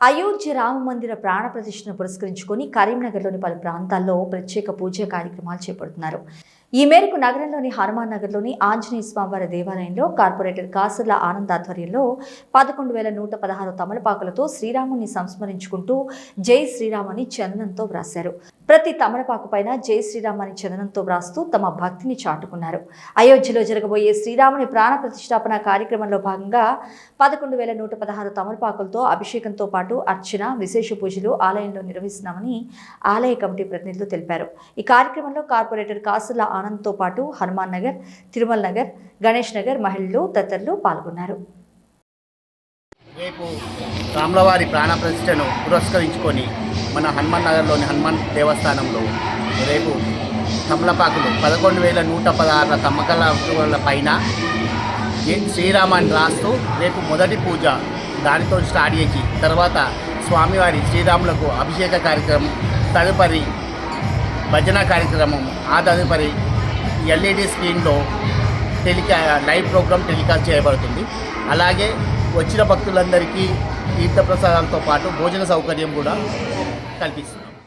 అయోధ్య రామ మందిర ప్రాణ ప్రతిష్టను పురస్కరించుకొని కరీంనగర్లోని పలు ప్రాంతాల్లో ప్రత్యేక పూజా కార్యక్రమాలు చేపడుతున్నారు. ఈ మేరకు నగరంలోని హనుమాన్ నగర్లోని ఆంజనేయ స్వామివారి దేవాలయంలో కార్పొరేటర్ కాసుల ఆనంద్ ఆధ్వర్యంలో పదకొండు వేల నూట పదహారు తమలపాకులతో శ్రీరాముని సంస్మరించుకుంటూ జై శ్రీరామని చందనంతో వ్రాశారు. ప్రతి తమలపాకు పైన జై శ్రీరామ్ అని చందనంతో వ్రాస్తూ తమ భక్తిని చాటుకున్నారు. అయోధ్యలో జరగబోయే శ్రీరాముని ప్రాణ ప్రతిష్టాపన కార్యక్రమంలో భాగంగా పదకొండు వేల నూట పదహారు తమలపాకులతో అభిషేకంతో పాటు అర్చన విశేష పూజలు ఆలయంలో నిర్వహిస్తున్నామని ఆలయ కమిటీ ప్రతినిధులు తెలిపారు. ఈ కార్యక్రమంలో కార్పొరేటర్ కాసుల ఆనంద్తో పాటు హనుమాన్ నగర్ తిరుమల నగర్ గణేష్ నగర్ మహిళలు తదితరులు పాల్గొన్నారు. రేపు రాములవారి ప్రాణ ప్రతిష్టను పురస్కరించుకొని మన హనుమాన్ నగర్లోని హనుమాన్ దేవస్థానంలో రేపు తమలపాకులు పదకొండు వేల నూట పదహారు తమ్మకల పైన శ్రీరామాన్ని రాస్తూ రేపు మొదటి పూజ దానితో స్టార్ట్ చేసి తర్వాత స్వామివారి శ్రీరాములకు అభిషేక కార్యక్రమం తదుపరి భజన కార్యక్రమం ఆ తదుపరి ఎల్ఈడి స్క్రీన్లో టెలికా లైవ్ ప్రోగ్రామ్ టెలికాస్ట్ చేయబడుతుంది. అలాగే వచ్చిన భక్తులందరికీ తీర్థప్రసాదాలతో పాటు భోజన సౌకర్యం కూడా కల్పిస్తుంది.